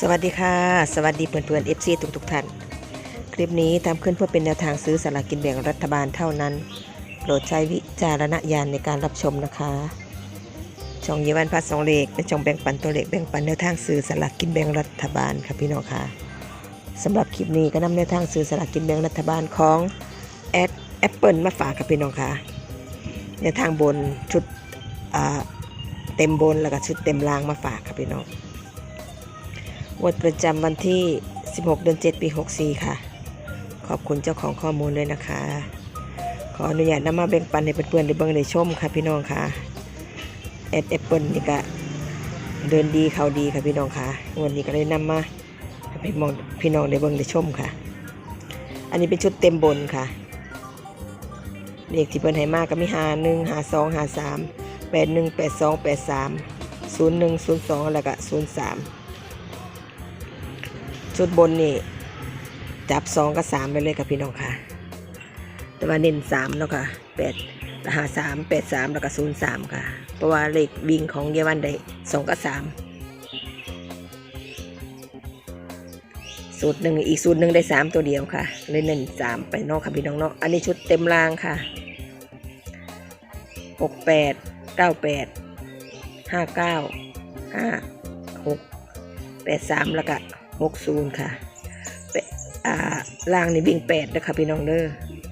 สวัสดีค่ะ สวัสดีเพื่อนๆ FC ทุกทุกๆท่าน คลิปนี้ทำขึ้นเพื่อเป็นแนวทางซื้อสลากกินแบ่งรัฐบาลเท่านั้น โปรดใช้วิจารณญาณในการรับชมนะคะ ช่องเยวันพัสองเลขเป็นช่องแบ่งปันตัวเลขแบ่งปันแนวทางซื้อสลากกินแบ่งรัฐบาลค่ะพี่น้องค่ะสำหรับคลิปนี้ก็นำแนวทางซื้อสลากกินแบ่งรัฐบาลของแอดแอปเปิลมาฝากค่ะพี่น้องค่ะแนวทางบนชุดเต็มบนแล้วก็ชุดเต็มล่างมาฝากค่ะพี่น้อง งวดประจำวันที่ 16 เดือน 7 ปี 64 ค่ะ ขอบคุณเจ้าของข้อมูลด้วยนะคะ ขออนุญาตนำมาแบ่งปันให้เพื่อนๆได้เบิ่งได้ชมค่ะพี่น้องค่ะแอดแอปเปิลนี่ก็เดินดีเขาดีค่ะพี่น้องค่ะวันนี้ก็เลยนำมาให้พี่มองพี่น้องได้เบิ่งได้ชมค่ะ อันนี้เป็นชุดเต็มบนค่ะเลขที่เพิ่นให้มากก็มี5 1 5 2 5 3 8 1 8 2 8 3 0 1 0 2แล้วก็0 3 ชุดบนนี่จับสองกับสามไปเลยค่ะพี่น้องค่ะ แต่ว่าเน้นสามแล้วค่ะแปดหาสามแปดสามแล้วก็ศูนย์สามค่ะ เพราะว่าเลขวิ่งของเยาวันได้สองกับสามสูตรหนึ่งอีกสูตรหนึ่งได้สามตัวเดียวค่ะเลยเน้นสามไปนอกค่ะพี่น้องเนาะอันนี้ชุดเต็มรางค่ะหกแปดเก้าแปดห้าเก้าห้าหกแปดสามแล้วก็ หกศูนย์ค่ะล่างนี่วิ่งแปดนะคะพี่น้องเด้อ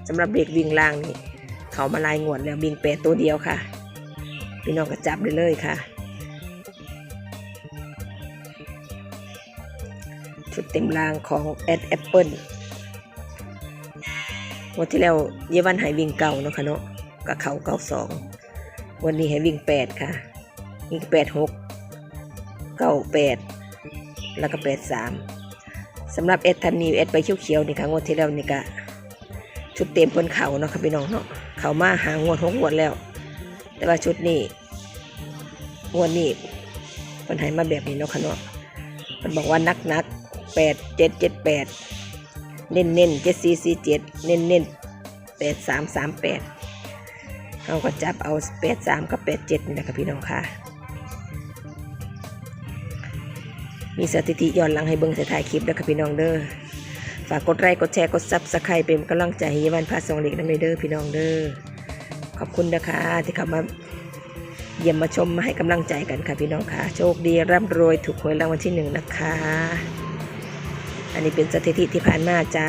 สำหรับเด็กวิ่งล่างนี่เขามาลายงวดแล้ววิ่งแปดตัวเดียวค่ะ พี่น้องก็จับได้เลยค่ะ ชุดเต็มล่างของแอดแอปเปิลวันที่แล้วเยาวันหายวิ่งเก่าเนาะค่ะเนาะกับเขาเก้าสองวันนี้ให้วิ่งแปดค่ะ วิ่งแปดหกเก้าแปด แล้วก็แปดสามสำหรับเอ็ดทันนิวเอ็ดใบเขียวๆนี่ค่ะงวดที่แล้วนี่ก็ชุดเต็มบนเขาเนาะค่ะพี่น้องเนาะเขามาหางวดหกงวดแล้ว แต่ว่าชุดนี้งวดนี้มันให้มาแบบนี้เนาะค่ะเนาะมันบอกว่านักนักแปดเจ็ดเจ็ดแปดเน้นเน้นเจ็ดสี่สี่เจ็ดเน้นเน้นแปดสามสามแปดเขาก็จับเอาแปดสามกับแปดเจ็ดนี่แหละค่ะพี่น้องค่ะ มีสถิติย้อนหลังให้เบิ่งใส่ถ่ายคลิปแล้วค่ะพี่น้องเด้อฝากกดไลค์กดแชร์กดซับสไครป์เป็นกำลังใจให้ยายวันพาสองเล็กน้ำเด้อพี่น้องเด้อขอบคุณนะคะ ที่เข้ามาเยี่ยมมาชมมาให้กำลังใจกันค่ะพี่น้องค่ะ โชคดีร่ำรวยถูกหวยรางวัลที่หนึ่งนะคะ อันนี้เป็นสถิติที่ผ่านมาจ้า